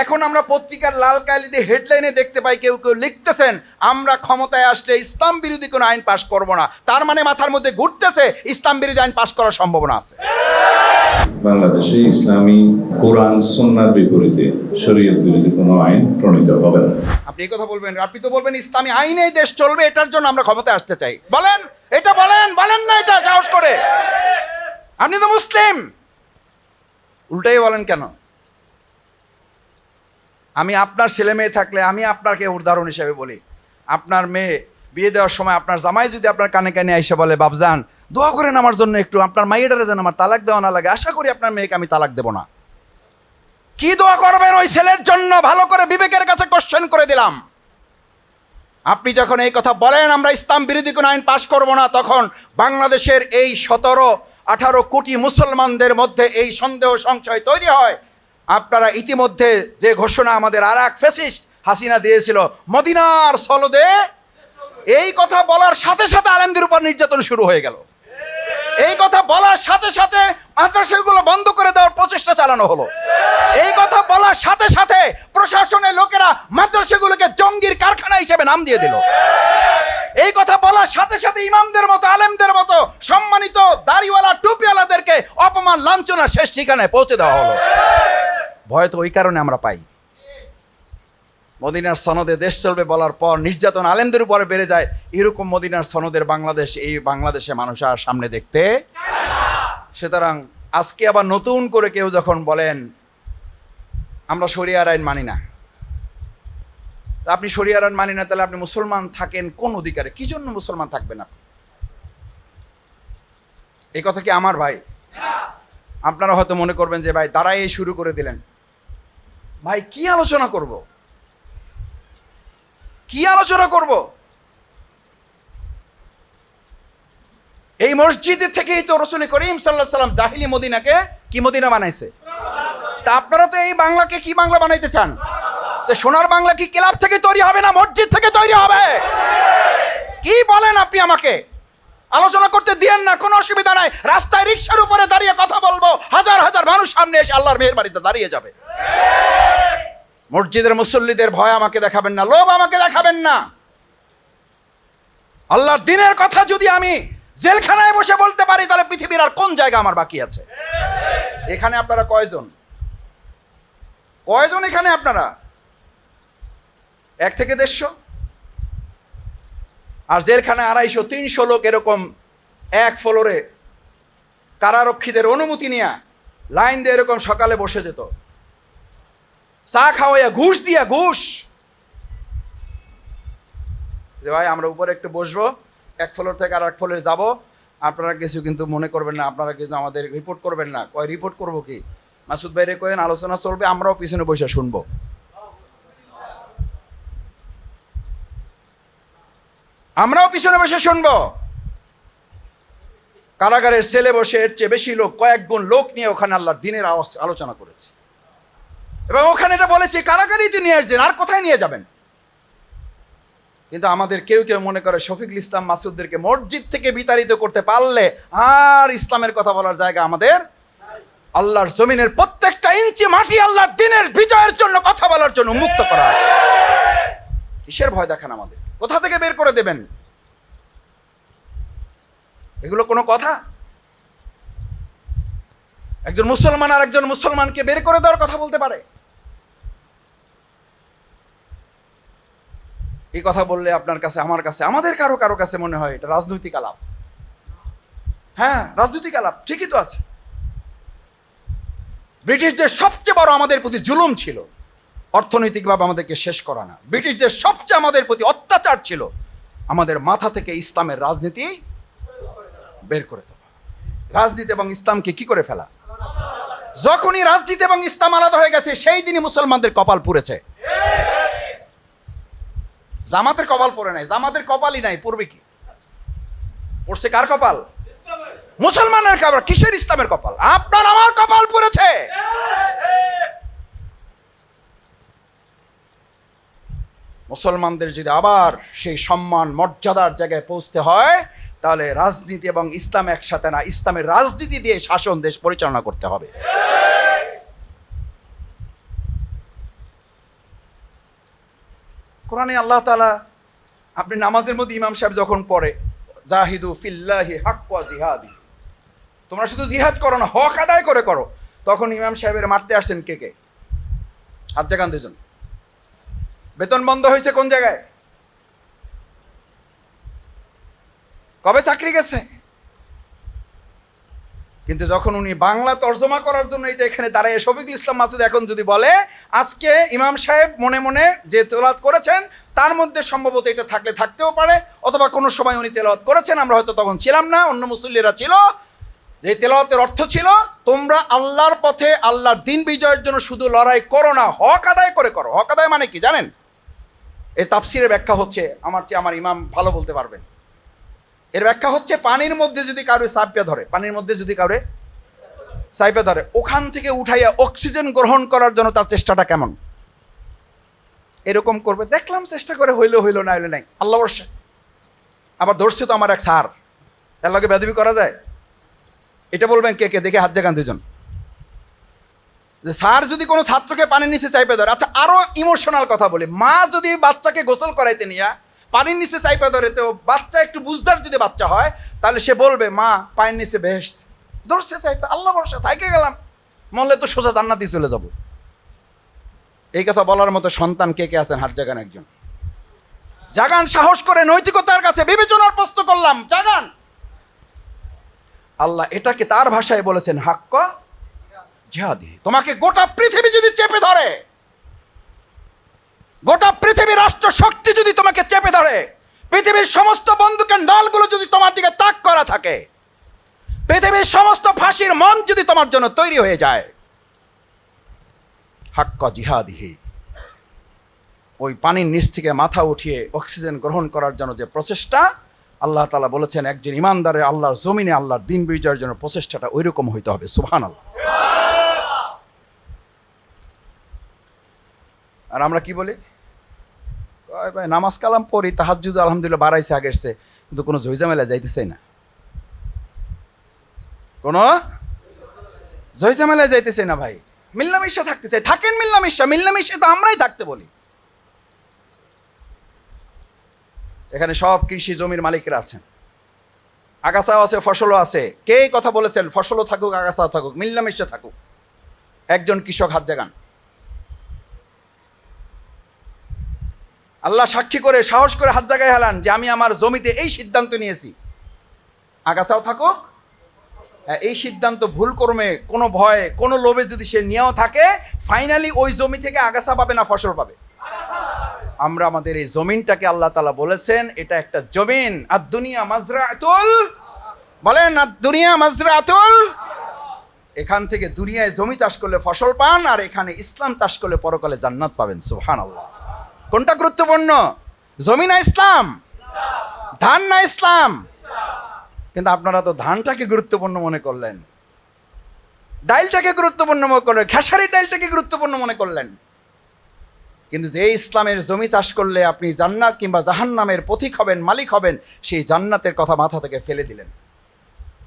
এখন আমরা পত্রিকার লাল কালিতে হেডলাইনে দেখতে পাই কেউ কেউ লিখতেছেন আমরা ক্ষমতায় আসলে ইসলাম বিরোধী কোনো আইন পাশ করব না। তার মানে মাথার মধ্যে ঘুরতেছে ইসলাম বিরোধী আইন পাশ করার সম্ভাবনা আছে। বাংলাদেশে ইসলামী কোরআন সন্ন্যার বিপরীতে শরীয়ত বিরোধী কোনো আইন প্রণীত হবে না। আপনি এই কথা বলবেন আপনি তো বলবেন ইসলামী আইনেই দেশ চলবে এটার জন্য আমরা ক্ষমতায় আসতে চাই। বলেন এটা বলেন বলেন না এটা সাহস করে। আপনি তো মুসলিম। উল্টাই বলেন কেন? আমি আপনার ছেলে মেয়ে থাকলে আমি আপনাকে উদাহরণ হিসেবে বলি। আপনার মেয়ে বিয়ে দেওয়ার সময় আপনার জামাই যদি আপনার কানে কানে এসে বলে বাবজান দোয়া করেন আমার জন্য একটু, আপনার মাইয়েটারে যেন আমার তালাক দেওয়া না লাগে, আশা করি আপনার মেয়েকে আমি তালাক দেবো না। কি দোয়া করবেন ওই ছেলের জন্য? ভালো করে বিবেকের কাছে কোশ্চেন করে দিলাম। আপনি যখন এই কথা বলেন, আমরা ইসলাম বিরোধী কোনো আইন পাশ করব না, তখন বাংলাদেশের এই সতেরো আঠারো কোটি মুসলমানদের মধ্যে এই সন্দেহ সংশয় তৈরি হয়। আপনারা ইতিমধ্যে যে ঘোষণা আমাদের আর এক ফেসিস্ট হাসিনা দিয়েছিল, মদিনার সলদে এই কথা বলার সাথে সাথে আলেমদের উপর নির্যাতন শুরু হয়ে গেল। এই কথা বলার সাথে সাথে মাদ্রাসাগুলো বন্ধ করে দেওয়ার প্রচেষ্টা চালানো হলো। এই কথা বলার সাথে সাথে প্রশাসনের লোকেরা মাদ্রাসাগুলোকে জঙ্গির কারখানা হিসেবে নাম দিয়ে দিল। এই কথা বলার সাথে সাথে ইমামদের মতো, আলেমদের মতো সম্মানিত দাড়িওয়ালা, টুপিওয়ালাদেরকে অপমান লাঞ্ছনা শেষ ঠিকানায় পৌঁছে দেওয়া হলো। ভয় তো ওই কারণে আমরা পাই। মদিনার সনদে দেশ চলবে বলার পর নির্যাতন আলেমদের উপরে বেড়ে যায়। এরকম মদিনার সনদের বাংলাদেশ, এই বাংলাদেশে মানুষ আর সামনে দেখতে সুতরাং আজকে আবার নতুন করে কেউ যখন বলেন, আমরা শরিয়ার আইন মানি না। আপনি শরিয়ার আইন মানি না, তাহলে আপনি মুসলমান থাকেন কোন অধিকারে? কি জন্য মুসলমান থাকবেন আপনি? এই কথা কি আমার ভাই? আপনারা হয়তো মনে করবেন যে, ভাই এই শুরু করে দিলেন। ভাই, কি আলোচনা করব? কি আলোচনা করব? এই মসজিদের থেকেই তো রসুল করিম সাল্লাহ সাল্লাম জাহিলি মদিনাকে কি মদিনা বানাইছে? তা আপনারা তো এই বাংলাকে কি বাংলা বানাইতে চান? তো সোনার বাংলা কি ক্লাব থেকে তৈরি হবে না মসজিদ থেকে তৈরি হবে? কি বলেন আপনি আমাকে? আলোচনা করতে দিয়েন না, কোনো অসুবিধা নাই। রাস্তায় রিক্সার উপরে দাঁড়িয়ে কথা বলব। হাজার হাজার মানুষ সামনে এসে আল্লাহর মেহের বাড়িতে দাঁড়িয়ে যাবে। মসজিদের মুসল্লিদের ভয় আমাকে দেখাবেন না, লোভ আমাকে দেখাবেন না। আল্লাহর দিনের কথা যদি আমি জেলখানায় বসে বলতে পারি, তাহলে পৃথিবীর আর কোন জায়গা আমার বাকি আছে? এখানে আপনারা কয়জন? কয়জন এখানে আপনারা? এক থেকে দেড়শো? আর জেলখানায় আড়াইশো, তিনশো লোক এরকম এক ফ্লোরে কারারক্ষীদের অনুমতি নিয়ে লাইন দিয়ে এরকম সকালে বসে যেত। চা খাওয়াইয়া ঘুষ দিয়া, ঘুষ। যে ভাই, আমরা উপরে একটু বসবো, এক ফ্লোর থেকে আর এক ফ্লোরে যাব। আপনারা কিছু কিন্তু মনে করবেন না, আপনারা কিছু আমাদের রিপোর্ট করবেন না। কয় রিপোর্ট করব কি? মাসুদ ভাইরে কয়েন, আলোচনা চলবে, আমরাও পিছনে বসে শুনব। আমরাও পিছনে বসে শুনব। কারাগারের ছেলে বসে এর চেয়ে বেশি লোক, কয়েক গুণ লোক নিয়ে ওখানে আল্লাহর দিনের আলোচনা করেছে। এবং ওখানে এটা বলেছে, কারাগারেই তো নিয়ে আসছেন, আর কোথায় নিয়ে যাবেন? কিন্তু আমাদের কেউ কেউ মনে করে, শফিকুল ইসলাম মাসুদদেরকে মসজিদ থেকে বিতাড়িত করতে পারলে আর ইসলামের কথা বলার জায়গা আমাদের আল্লাহর জমিনের প্রত্যেকটা ইঞ্চি মাটি আল্লাহর দিনের বিজয়ের জন্য কথা বলার জন্য মুক্ত করা আছে। কিসের ভয় দেখান আমাদের? কোথা থেকে বের করে দেবেন? এগুলো কোনো কথা? একজন মুসলমান আর একজন মুসলমানকে বের করে দেওয়ার কথা বলতে পারে? এই কথা বললে আপনার কাছে, আমার কাছে, আমাদের কারও কারও কাছে মনে হয় এটা রাজনৈতিক আলাপ। হ্যাঁ রাজনৈতিক আলাপ, ঠিকই তো আছে। ব্রিটিশদের সবচেয়ে বড় আমাদের প্রতি জুলুম ছিল। অর্থনৈতিকভাবে আমাদেরকে শেষ করা না। ব্রিটিশদের সবচেয়ে আমাদের প্রতি অত্যাচার ছিল আমাদের মাথা থেকে ইসলামের রাজনীতি বের করে দেওয়া। রাজনীতি এবং ইসলামকে কি করে ফেলা? যখনই রাজনীতি এবং ইসলাম আলাদা হয়ে গেছে, সেই দিনই মুসলমানদের কপাল পুড়েছে। জামাতের কপাল পড়ে নাই। জামাতের কপালই নাই, পড়বে কি? পড়ছে কার কপাল? মুসলমানের কপাল। কিসের ইসলামের কপাল? আপনার, আমার কপাল পড়েছে। মুসলমানদের যদি আবার সেই সম্মান, মর্যাদার জায়গায় পৌঁছতে হয়, তাহলে রাজনীতি এবং ইসলাম একসাথে না, ইসলামের রাজনীতি দিয়ে শাসন, দেশ পরিচালনা করতে হবে। কোরআনে আল্লাহ তাআলা, আপনি নামাজের মধ্যে ইমাম সাহেব যখন পড়ে, জাহিদু ফিল্লাহি হাক্কা জিহাদি, তোমরা শুধু জিহাদ করো না, হক আদায় করে করো, তখন ইমাম সাহেবের মারতে আসছেন কে কে? হাত দুজন বেতন বন্ধ হয়েছে কোন জায়গায়? কবে চাকরি গেছে? কিন্তু যখন উনি বাংলা তর্জমা করার জন্য এটা এখানে দাঁড়ায়, শফিকুল ইসলাম মাসুদ এখন যদি বলে, আজকে ইমাম সাহেব মনে মনে যে তেলাত করেছেন, তার মধ্যে সম্ভবত এটা থাকলে থাকতেও পারে, অথবা কোনো সময় উনি তেলাওয়াত করেছেন, আমরা হয়তো তখন ছিলাম না, অন্য মুসল্লিরা ছিল, যে তেলাওয়াতের অর্থ ছিল, তোমরা আল্লাহর পথে আল্লাহর দিন বিজয়ের জন্য শুধু লড়াই করো না, হক আদায় করে করো। হক আদায় মানে কি জানেন? এই তাফসিরের ব্যাখ্যা হচ্ছে, আমার চেয়ে আমার ইমাম ভালো বলতে পারবেন। এর ব্যাখ্যা হচ্ছে, পানির মধ্যে যদি কারও সাইপে ধরে, পানির মধ্যে যদি কারও সাইপে ধরে, ওখান থেকে উঠাইয়া অক্সিজেন গ্রহণ করার জন্য তার চেষ্টাটা কেমন? এরকম করবে। দেখলাম চেষ্টা করে হইল হইল না, হইল নাই। আল্লাহ বর্ষে আবার ধরছে তো আমার এক সার এর লগে বেদবি করা যায়? এটা বলবেন কে কে? দেখে হাত জাগান দুজন যে স্যার যদি কোনো ছাত্রকে পানির নিচে চাইপে ধরে আচ্ছা আরও ইমোশনাল কথা বলি। মা যদি বাচ্চাকে গোসল করাইতে নিয়া, পানির নিচে চাইপে ধরে, তো বাচ্চা একটু বুঝদার যদি বাচ্চা হয়, তাহলে সে বলবে, মা পায়ের নিচে বেশ। ধরছে চাইপে আল্লাহ ভরসা, থাইকে গেলাম। মরলে তো সোজা জান্নাতি চলে যাব। এই কথা বলার মতো সন্তান কে কে আছেন? হাত জাগান একজন। জাগান, সাহস করে নৈতিকতার কাছে বিবেচনার প্রশ্ন করলাম। জাগান। আল্লাহ এটাকে তার ভাষায় বলেছেন, হাক্কা জিহাদি। তোমাকে গোটা পৃথিবী যদি চেপে ধরে, গোটা পৃথিবী রাষ্ট্র শক্তি যদি তোমাকে চেপে ধরে, পৃথিবীর সমস্ত বন্দুকের নলগুলো যদি তোমার দিকে তাক করা থাকে, পৃথিবীর সমস্ত ফাঁসির মন যদি তোমার জন্য তৈরি হয়ে যায়, হাক্কা জিহাদিহি ওই পানির নিচ থেকে মাথা উঠিয়ে অক্সিজেন গ্রহণ করার জন্য যে প্রচেষ্টা, আল্লাহ তালা বলেছেন, একজন ইমানদারের আল্লাহর জমিনে আল্লাহর দিন বিজয়ের জন্য প্রচেষ্টাটা ওই রকম হইতে হবে সুবহান আল্লাহ আর আমরা কি বলি? ভাই নামাজ কালাম পড়ি তাহাজুদ আলহামদুলিল্লাহ বাড়াইছে আগের চেয়ে, কিন্তু কোনো ঝইঝামেলা যাইতেছে না। কোনো ঝইঝামেলা যাইতেছে না ভাই। মিল্লামিশা থাকতে চাই। থাকেন মিল্লামিশা। মিল্লামিশা তো আমরাই থাকতে বলি। এখানে সব কৃষি জমির মালিকরা আছেন। আগাছাও আছে ফসলও আছে। কে কথা বলেছেন? ফসলও থাকুক আগাছাও থাকুক মিল্লামিশা থাকুক। একজন কৃষক হাত জাগান। আল্লাহ সাক্ষী করে সাহস করে হাত জায়গায় হেলান যে আমি আমার জমিতে এই সিদ্ধান্ত নিয়েছি। আগাছাও থাকুক হ্যাঁ, এই সিদ্ধান্ত ভুল কর্মে কোনো ভয়ে কোনো লোভে যদি সে নিয়েও থাকে ফাইনালি ওই জমি থেকে আগাছা পাবে না ফসল পাবে। আমরা আমাদের এই জমিনটাকে আল্লাহ তালা বলেছেন এটা একটা জমিন আর দুনিয়া মাজরা আতুল বলেন আর দুনিয়া মাজরা আতুল এখান থেকে দুনিয়ায় জমি চাষ করলে ফসল পান আর এখানে ইসলাম চাষ করলে পরকালে জান্নাত পাবেন সুহান আল্লাহ কোনটা গুরুত্বপূর্ণ? জমি না ইসলাম? ধান না ইসলাম? কিন্তু আপনারা তো ধানটাকে গুরুত্বপূর্ণ মনে করলেন। ডাইলটাকে গুরুত্বপূর্ণ মনে করলেন। খেসারি ডাইলটাকে গুরুত্বপূর্ণ মনে করলেন। কিন্তু যে ইসলামের জমি চাষ করলে আপনি জান্নাত কিংবা জাহান্নামের পথিক হবেন, মালিক হবেন, সেই জান্নাতের কথা মাথা থেকে ফেলে দিলেন।